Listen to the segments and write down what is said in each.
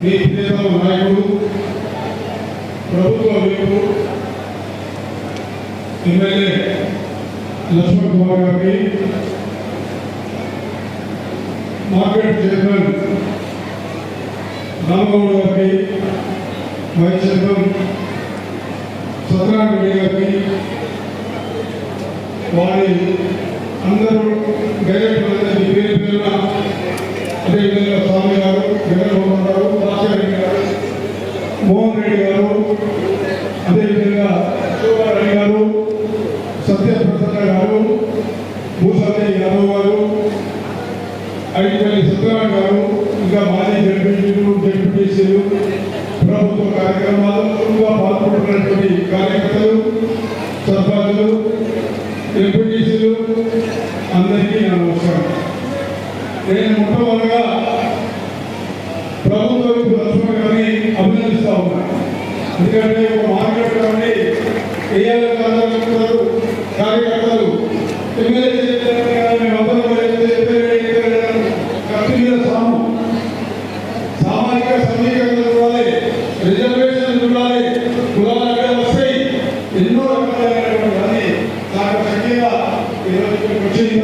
నీతిదేవ నాయకుడు ప్రభుత్వ వ్యక్తులు ఎమ్మెల్యే లక్ష్మణ్ కుమార్ గారిని మార్కెట్ చైర్మన్ రామగౌడ్ గారిని వైస్ చైర్మన్ సత్యనారాయణ గారిని వారి అందరూ గైడ్ పేరు పేరున అదేవిధంగా స్వామి గారు జగన్మోహన్ గారు మోహన్ రెడ్డి గారు అదేవిధంగా శివరాణి గారు సత్యప్రసన్న గారు భూసత్య యాదవ్ గారు అడిగిపల్లి సత్యనారాయణ గారు ఇంకా మాజీ జడ్పీటీలు జడ్పీటీసీలు ప్రభుత్వ కార్యక్రమాల్లో పాల్గొంటున్నటువంటి కార్యకర్తలు సర్పంచులు ఎంపీటీసీలు అందరికీ నా నమస్కారం. నేను మొట్టమొదటిగా ప్రభుత్వ లక్ష్మణ ఎందుకంటే మార్కెట్లో ఉండి ఏఎల్ఎస్ అందరూ చెప్తున్నారు కార్యకర్తలు ఎమ్మెల్యే సామాజిక సమీకరణ చూడాలి రిజర్వేషన్ చూడాలి కులాల వస్తాయి. ఎన్నో రకాలైనటువంటి కానీ నాకు చక్కగా ఈరోజు వచ్చింది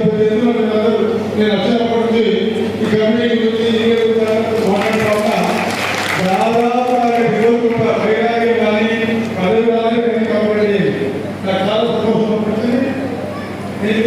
నేను అక్షరం పడుతుంది ఈ కమిటీ గురించి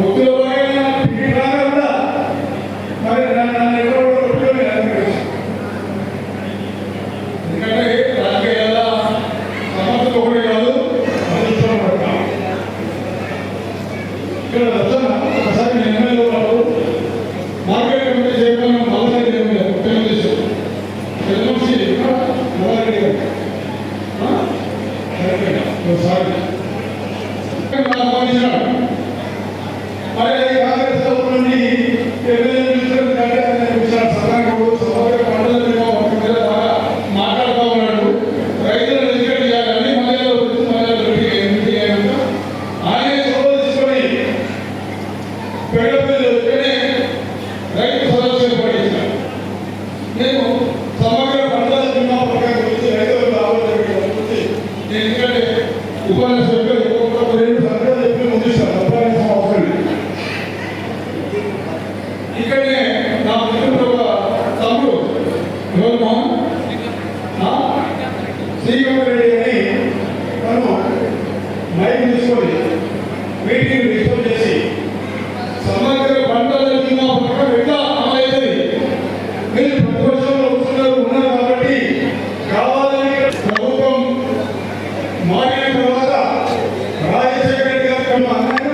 ముగ్గులో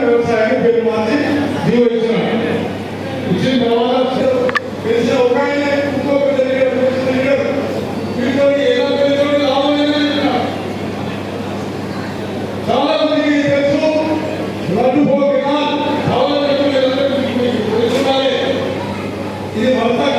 వ్యవసాయాన్ని పేరు మార్చి దీవ ఇచ్చినాడు ఇచ్చిన తర్వాత తెలిసిన ఒక ఆయన ఇంకొక చాలా మందికి తెలుసు ఇది మొత్తం